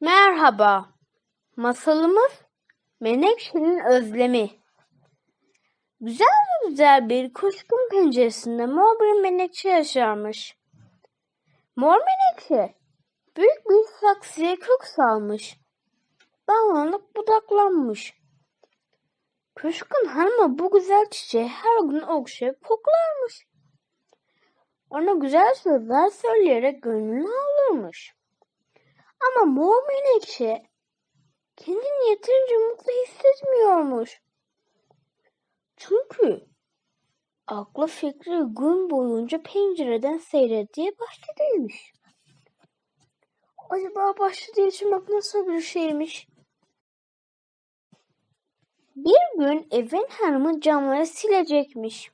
Merhaba. Masalımız Menekşe'nin özlemi. Güzel güzel bir kuşkun penceresinde mor bir menekşe yaşarmış. Mor menekşe büyük bir saksıya kök salmış. Dallanıp budaklanmış. Kuşkun hanımı bu güzel çiçeği her gün okşayıp koklarmış. Ona güzel sözler söyleyerek gönlünü alırmış. Ama mor menekşe kendini yeterince mutlu hissetmiyormuş. Çünkü aklı fikri gün boyunca pencereden seyrettiği bahçedeymiş. Acaba bahçede yaşamak nasıl bir şeymiş? Bir gün evin hanımı camları silecekmiş.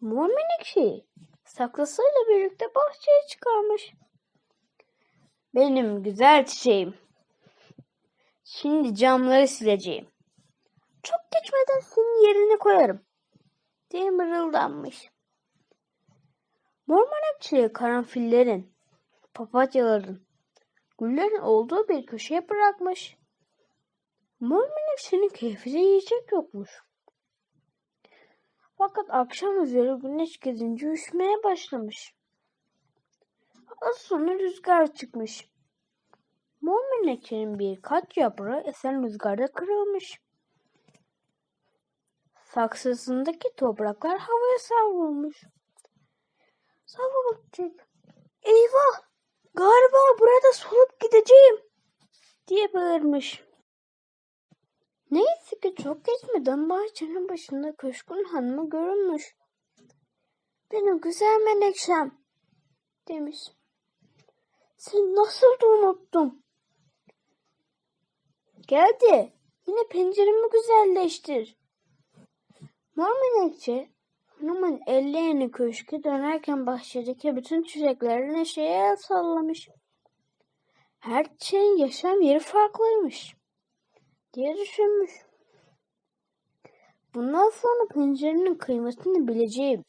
Mor menekşeyi saklasıyla birlikte bahçeye çıkarmış. Benim güzel çiçeğim. Şimdi camları sileceğim. Çok geçmeden senin yerine koyarım. diye mırıldanmış. Mor menekşeyi karanfillerin, papatyaların, güllerin olduğu bir köşeye bırakmış. Mor menekşenin keyfine yiyecek yokmuş. Fakat akşam üzeri güneş gezince üşümeye başlamış. Az sonra rüzgar çıkmış. Mor menekşenin birkaç yaprağı esen rüzgarda kırılmış. Saksısındaki topraklar havaya savrulmuş. Savrulacak. Eyvah! Galiba burada solup gideceğim diye bağırmış. Neyse ki çok geçmeden bahçenin başında köşkün hanımı görünmüş. Benim güzel menekşem demiş. Sen nasıl da unuttun? Geldi. Yine penceremi güzelleştir. Mor menekşe hanımın ellerini köşke dönerken bahçedeki bütün çiçekleri neşeye el sallamış. Her çiçeğin yaşam yeri farklıymış diye düşünmüş. Bundan sonra pencerenin kıymetini bileceğim